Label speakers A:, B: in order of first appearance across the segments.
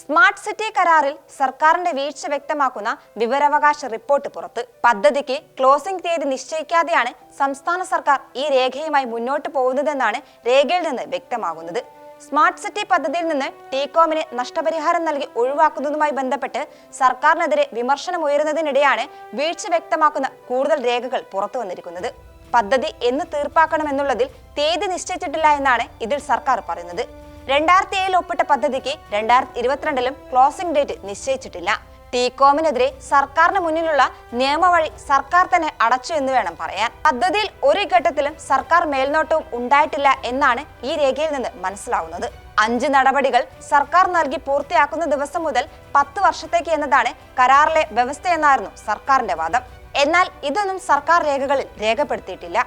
A: Smart city കരാറിൽ സർക്കാരിന്റെ വീഴ്ച വ്യക്തമാക്കുന്ന വിവരാവകാശ റിപ്പോർട്ട് പുറത്ത്. പദ്ധതിക്ക് ക്ലോസിംഗ് തീയതി നിശ്ചയിക്കാതെയാണ് സംസ്ഥാന സർക്കാർ ഈ രേഖയുമായി മുന്നോട്ട് പോകുന്നതെന്നാണ് രേഖയിൽ നിന്ന് വ്യക്തമാകുന്നത്. സ്മാർട്ട് സിറ്റി പദ്ധതിയിൽ നിന്ന് ടീകോമിന് നഷ്ടപരിഹാരം നൽകി ഒഴിവാക്കുന്നതുമായി ബന്ധപ്പെട്ട് സർക്കാരിനെതിരെ വിമർശനമുയരുന്നതിനിടെയാണ് വീഴ്ച വ്യക്തമാക്കുന്ന കൂടുതൽ രേഖകൾ പുറത്തു വന്നിരിക്കുന്നത്. പദ്ധതി എന്ന് തീർപ്പാക്കണമെന്നുള്ളതിൽ തീയതി നിശ്ചയിച്ചിട്ടില്ല എന്നാണ് ഇതിൽ സർക്കാർ പറയുന്നത്. രണ്ടായിരത്തി ഏഴിൽ ഒപ്പിട്ട പദ്ധതിക്ക് രണ്ടായിരത്തി ഇരുപത്തിരണ്ടിലും ക്ലോസിംഗ് ഡേറ്റ് നിശ്ചയിച്ചിട്ടില്ല. ടീകോമിനെതിരെ സർക്കാരിന് മുന്നിലുള്ള നിയമവഴി സർക്കാർ തന്നെ അടച്ചു എന്ന് വേണം പറയാൻ. പദ്ധതിയിൽ ഒരു ഘട്ടത്തിലും സർക്കാർ മേൽനോട്ടവും ഉണ്ടായിട്ടില്ല എന്നാണ് ഈ രേഖയിൽ നിന്ന് മനസ്സിലാവുന്നത്. അഞ്ച് നടപടികൾ സർക്കാർ നൽകി പൂർത്തിയാക്കുന്ന ദിവസം മുതൽ പത്ത് വർഷത്തേക്ക് എന്നതാണ് കരാറിലെ വ്യവസ്ഥയെന്നായിരുന്നു സർക്കാരിന്റെ വാദം. എന്നാൽ ഇതൊന്നും സർക്കാർ രേഖകളിൽ രേഖപ്പെടുത്തിയിട്ടില്ല.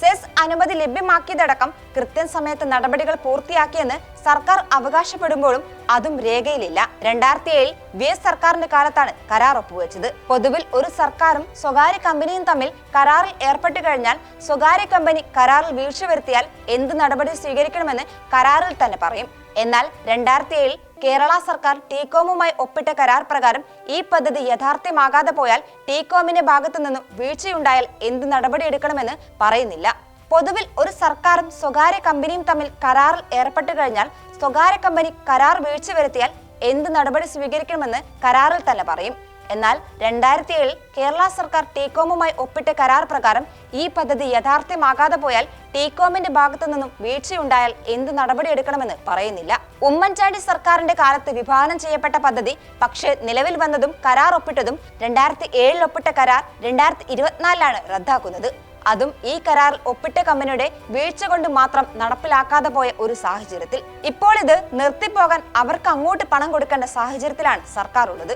A: സെസ് അനുമതി ലഭ്യമാക്കിയതടക്കം കൃത്യസമയത്ത് നടപടികൾ പൂർത്തിയാക്കിയെന്ന് സർക്കാർ അവകാശപ്പെടുമ്പോഴും അതും രേഖയിലില്ല. രണ്ടായിരത്തി ഏഴിൽ വി എസ് സർക്കാരിന്റെ കാലത്താണ് കരാർ ഒപ്പുവെച്ചത്. പൊതുവിൽ ഒരു സർക്കാരും സ്വകാര്യ കമ്പനിയും തമ്മിൽ കരാറിൽ ഏർപ്പെട്ടു കഴിഞ്ഞാൽ സ്വകാര്യ കമ്പനി കരാറിൽ വീഴ്ച വരുത്തിയാൽ എന്ത് നടപടി സ്വീകരിക്കണമെന്ന് കരാറിൽ തന്നെ പറയും. എന്നാൽ രണ്ടായിരത്തി ഏഴിൽ കേരള സർക്കാർ ടീകോമുമായി ഒപ്പിട്ട കരാർ പ്രകാരം ഈ പദ്ധതി യഥാർത്ഥമാകാതെ പോയാൽ ടീകോമിന്റെ ഭാഗത്തു നിന്നും വീഴ്ചയുണ്ടായാൽ എന്ത് നടപടി എടുക്കണമെന്ന് പറയുന്നില്ല. പൊതുവിൽ ഒരു സർക്കാരും സ്വകാര്യ കമ്പനിയും തമ്മിൽ കരാറിൽ ഏർപ്പെട്ടു കഴിഞ്ഞാൽ സ്വകാര്യ കമ്പനി കരാർ വീഴ്ച വരുത്തിയാൽ എന്ത് നടപടി സ്വീകരിക്കണമെന്ന് കരാറിൽ തന്നെ പറയും. എന്നാൽ രണ്ടായിരത്തി ഏഴിൽ കേരള സർക്കാർ ടീകോമുമായി ഒപ്പിട്ട കരാർ പ്രകാരം ഈ പദ്ധതി യഥാർത്ഥമാകാതെ പോയാൽ ടീകോമിന്റെ ഭാഗത്തു നിന്നും വീഴ്ചയുണ്ടായാൽ എന്ത് നടപടിയെടുക്കണമെന്ന് പറയുന്നില്ല. ഉമ്മൻചാണ്ടി സർക്കാരിന്റെ കാലത്ത് വിഭാവനം ചെയ്യപ്പെട്ട പദ്ധതി പക്ഷേ നിലവിൽ വന്നതും കരാർ ഒപ്പിട്ടതും രണ്ടായിരത്തി ഏഴിൽ ഒപ്പിട്ട കരാർ രണ്ടായിരത്തി ഇരുപത്തിനാലിലാണ് റദ്ദാക്കുന്നത്. അതും ഈ കരാറിൽ ഒപ്പിട്ട കമ്പനിയുടെ വീഴ്ച കൊണ്ട് മാത്രം നടപ്പിലാക്കാതെ പോയ ഒരു സാഹചര്യത്തിൽ. ഇപ്പോൾ ഇത് നിർത്തിപ്പോകാൻ അവർക്ക് അങ്ങോട്ട് പണം കൊടുക്കേണ്ട സാഹചര്യത്തിലാണ് സർക്കാർ ഉള്ളത്.